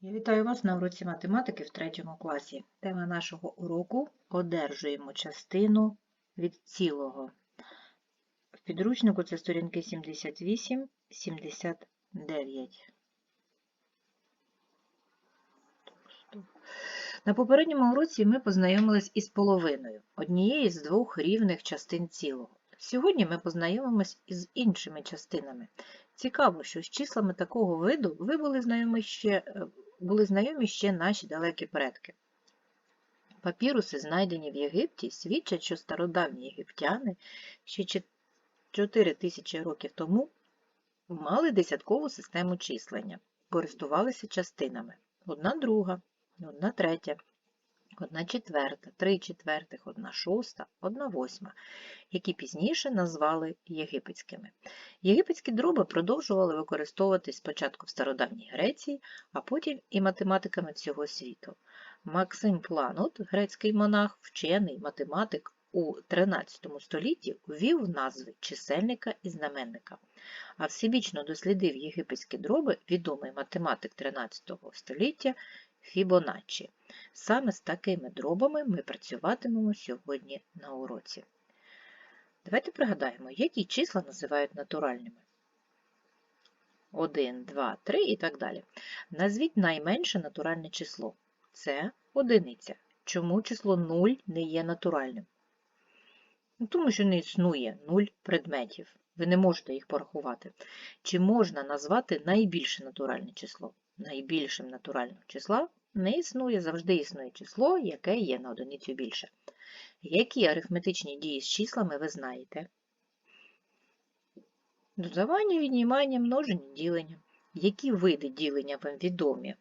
Я вітаю вас на уроці математики в третьому класі. Тема нашого уроку одержуємо частину від цілого. В підручнику це сторінки 78-79. На попередньому уроці ми познайомились із половиною однієї з двох рівних частин цілого. Сьогодні ми познайомимось із іншими частинами. Цікаво, що з числами такого виду ви були знайомі ще, е, були знайомі ще наші далекі предки. Папіруси, знайдені в Єгипті, свідчать, що стародавні єгиптяни ще 4 тисячі років тому мали десяткову систему числення, користувалися частинами. Одна друга, одна третя, одна четверта, три четвертих, одна шоста, одна восьма, які пізніше назвали єгипетськими. Єгипетські дроби продовжували використовуватись спочатку в стародавній Греції, а потім і математиками всього світу. Максим Планут, грецький монах, вчений математик у 13 столітті ввів назви чисельника і знаменника, а всебічно дослідив єгипетські дроби відомий математик 13 століття Фібоначчі. Саме з такими дробами ми працюватимемо сьогодні на уроці. Давайте пригадаємо, які числа називають натуральними. 1, 2, 3 і так далі. Назвіть найменше натуральне число. Це одиниця. Чому число 0 не є натуральним? Ну, Тому що не існує 0 предметів. Ви не можете їх порахувати. Чи можна назвати найбільше натуральне число? Найбільшим натурального числа не існує, завжди існує число, яке є на одиницю більше. Які арифметичні дії з числами ви знаєте? Додавання, віднімання, множення, ділення. Які види ділення вам відомі?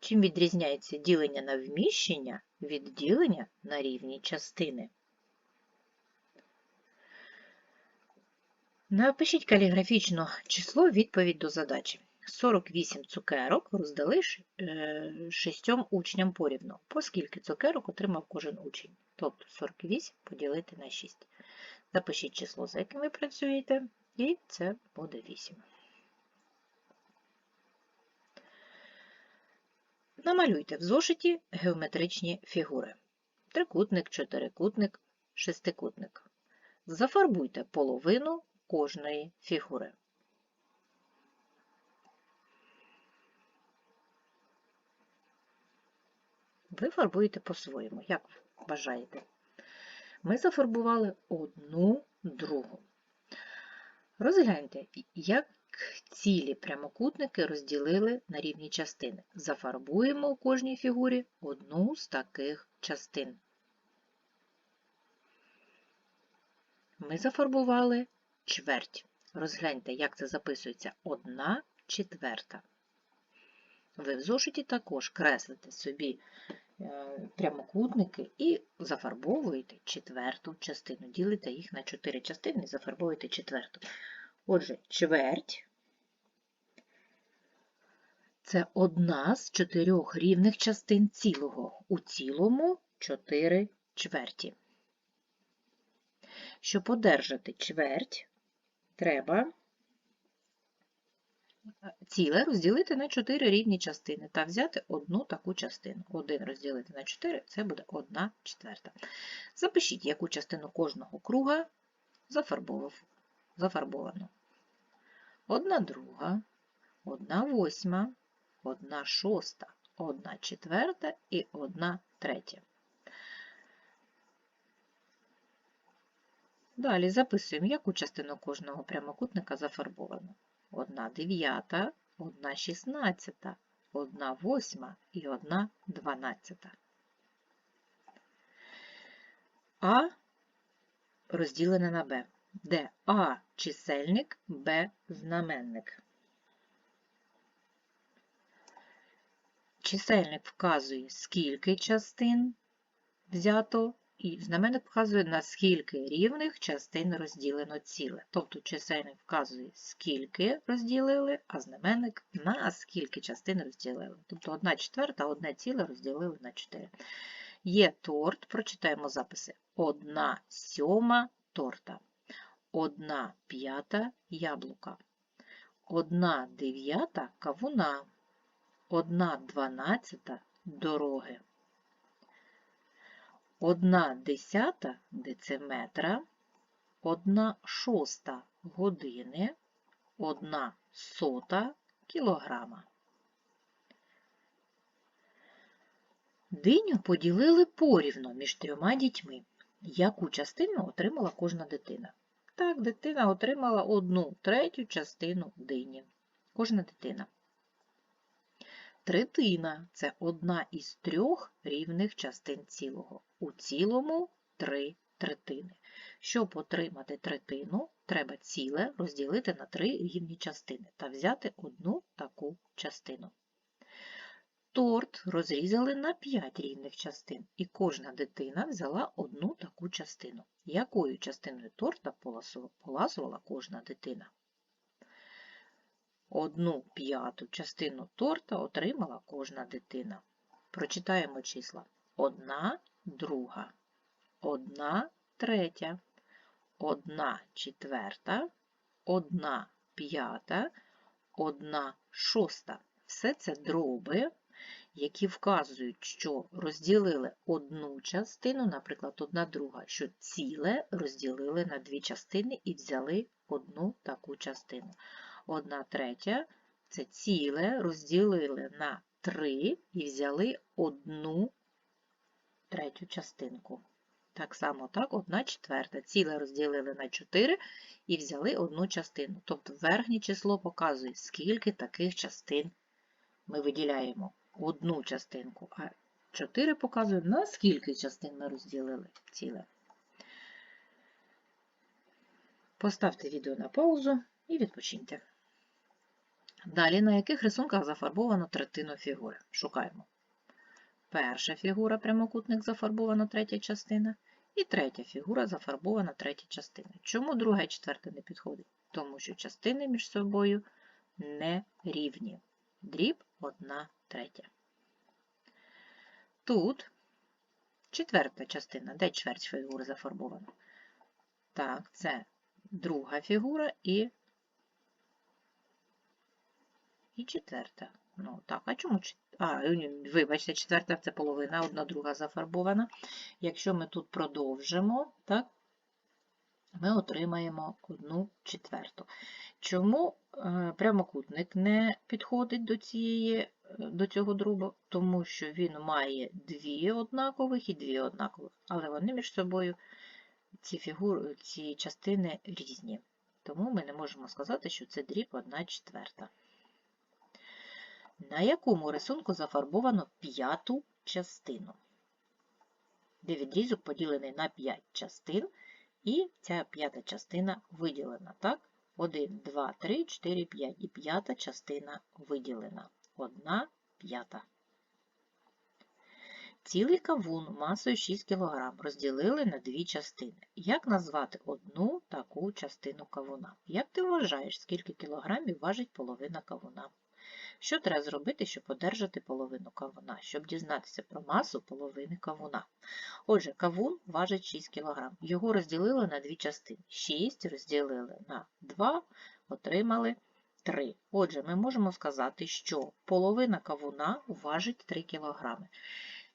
Чим відрізняється ділення на вміщення від ділення на рівні частини? Напишіть каліграфічно число відповідь до задачі. 48 цукерок роздали е, шістьом учням порівну. По скільки цукерок отримав кожен учень? Тобто 48 поділити на 6. Запишіть число, за яким ви працюєте, і це буде 8. Намалюйте в зошиті геометричні фігури. Трикутник, чотирикутник, шестикутник. Зафарбуйте половину кожної фігури. Ви фарбуєте по-своєму, як бажаєте. Ми зафарбували одну другу. Розгляньте, як цілі прямокутники розділили на рівні частини. Зафарбуємо у кожній фігурі одну з таких частин. Ми зафарбували чверть. Розгляньте, як це записується одна четверта. Ви в зошиті також креслите собі прямокутники і зафарбовуєте четверту частину. Ділите їх на чотири частини і зафарбовуєте четверту. Отже, чверть це одна з чотирьох рівних частин цілого. У цілому чотири чверті. Щоб одержати чверть, треба ціле розділити на 4 рівні частини та взяти одну таку частину. 1 розділити на 4 це буде 1 четверта. Запишіть, яку частину кожного круга зафарбовано. 1 друга, 1 восьма, 1 шоста, 1 четверта і 1 третя. Далі записуємо, яку частину кожного прямокутника зафарбовано. Одна дев'ята, одна шістнадцята, одна восьма і одна дванадцята. А розділене на Б, де А чисельник, Б знаменник. Чисельник вказує, скільки частин взято і знаменник вказує, на скільки рівних частин розділено ціле. Тобто чисельник вказує, скільки розділили, а знаменник на скільки частин розділили. Тобто 1 четверта, одне ціле розділили на 4. Є торт, прочитаємо записи. 1 сьома торта, 1 п'ята яблука, 1 дев'ята кавуна, одна дванадцята дороги. Одна десята дециметра, одна шоста години, одна сота кілограма. Диню поділили порівно між трьома дітьми. Яку частину отримала кожна дитина? Так, дитина отримала одну третю частину дині. Кожна дитина. Третина це одна із трьох рівних частин цілого. У цілому три третини. Щоб отримати третину, треба ціле розділити на три рівні частини та взяти одну таку частину. Торт розрізали на 5 рівних частин, і кожна дитина взяла одну таку частину. Якою частиною торта поласувала кожна дитина? Одну п'яту частину торта отримала кожна дитина. Прочитаємо числа. Одна друга, одна третя, одна четверта, одна п'ята, одна шоста. Все це дроби, які вказують, що розділили одну частину, наприклад, одна друга, що ціле розділили на дві частини і взяли одну таку частину. Одна третя це ціле розділили на три і взяли одну третю частинку. Так само так, одна четверта. Ціле розділили на 4 і взяли одну частину. Тобто верхнє число показує, скільки таких частин ми виділяємо одну частинку, а 4 показує, на скільки частин ми розділили ціле. Поставте відео на паузу і відпочиньте. Далі, на яких рисунках зафарбовано третину фігури? Шукаємо. Перша фігура прямокутник зафарбована третя частина. І третя фігура зафарбована третя частина. Чому друга і четверта не підходить? Тому що частини між собою не рівні. Дріб одна третя. Тут четверта частина, де чверть фігури зафарбована? Так, це друга фігура і, і четверта. Ну, так, а чому А, вибачте, четверта це половина, одна друга зафарбована. Якщо ми тут продовжимо, так, ми отримаємо одну четверту. Чому е, прямокутник не підходить до, цієї, е, до цього дробу? Тому що він має дві однакових і дві однакових, але вони між собою, ці фігури, ці частини різні. Тому ми не можемо сказати, що це дріб 1 четверта. На якому рисунку зафарбовано п'яту частину? Де поділений на 5 частин, і ця п'ята частина виділена. Так? 1, 2, 3, 4, 5. І п'ята частина виділена. Одна п'ята. Цілий кавун масою 6 кг розділили на дві частини. Як назвати одну таку частину кавуна? Як ти вважаєш, скільки кілограмів важить половина кавуна? Що треба зробити, щоб одержати половину кавуна, щоб дізнатися про масу половини кавуна? Отже, кавун важить 6 кг. Його розділили на дві частини. 6 розділили на 2, отримали 3. Отже, ми можемо сказати, що половина кавуна важить 3 кг.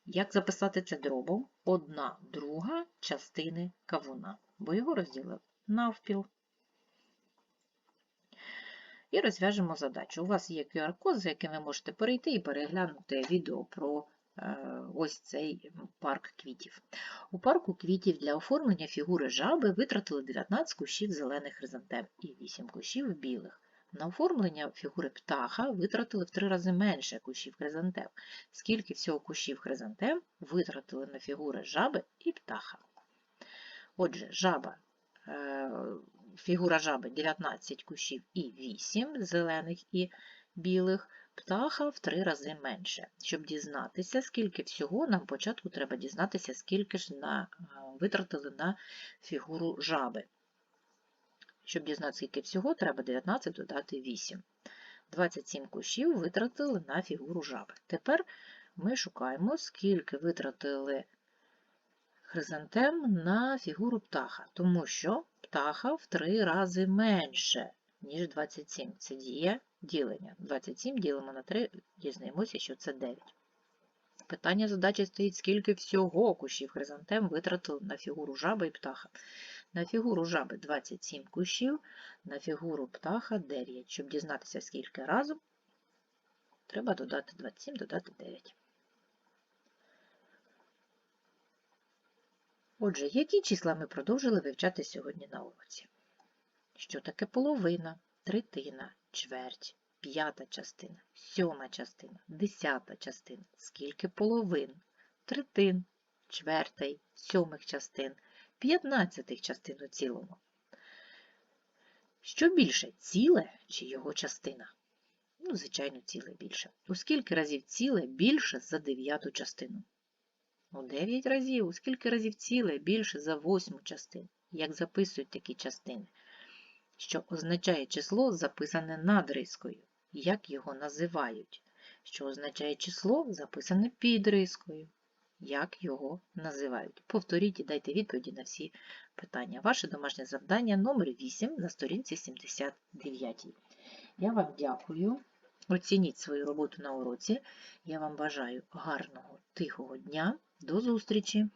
Як записати це дробом? Одна друга частини кавуна, бо його розділили навпіл. І розв'яжемо задачу. У вас є QR-код, за яким ви можете перейти і переглянути відео про е, ось цей парк квітів. У парку квітів для оформлення фігури жаби витратили 19 кущів зелених хризантем і 8 кущів білих. На оформлення фігури птаха витратили в три рази менше кущів хризантем. Скільки всього кущів хризантем витратили на фігури жаби і птаха? Отже, жаба е, фігура жаби 19 кущів і 8 зелених і білих, птаха в 3 рази менше. Щоб дізнатися, скільки всього, нам спочатку треба дізнатися, скільки ж на, витратили на фігуру жаби. Щоб дізнатися, скільки всього, треба 19 додати 8. 27 кущів витратили на фігуру жаби. Тепер ми шукаємо, скільки витратили хризантем на фігуру птаха, тому що птаха в три рази менше, ніж 27. Це діє ділення. 27 ділимо на 3, дізнаємося, що це 9. Питання задачі стоїть, скільки всього кущів хризантем витратили на фігуру жаби і птаха. На фігуру жаби 27 кущів, на фігуру птаха 9. Щоб дізнатися, скільки разом, треба додати 27, додати 9. Отже, які числа ми продовжили вивчати сьогодні на уроці? Що таке половина, третина, чверть, п'ята частина, сьома частина, десята частина, скільки половин, третин, чвертей, сьомих частин, п'ятнадцятих частин у цілому. Що більше, ціле чи його частина? Ну, звичайно, ціле більше. У скільки разів ціле більше за дев'яту частину? У 9 разів. У скільки разів ціле більше за восьму частину? Як записують такі частини? Що означає число, записане над рискою? Як його називають? Що означає число, записане під рискою? Як його називають? Повторіть і дайте відповіді на всі питання. Ваше домашнє завдання номер 8 на сторінці 79. Я вам дякую. Оцініть свою роботу на уроці. Я вам бажаю гарного, тихого дня. До зустрічі!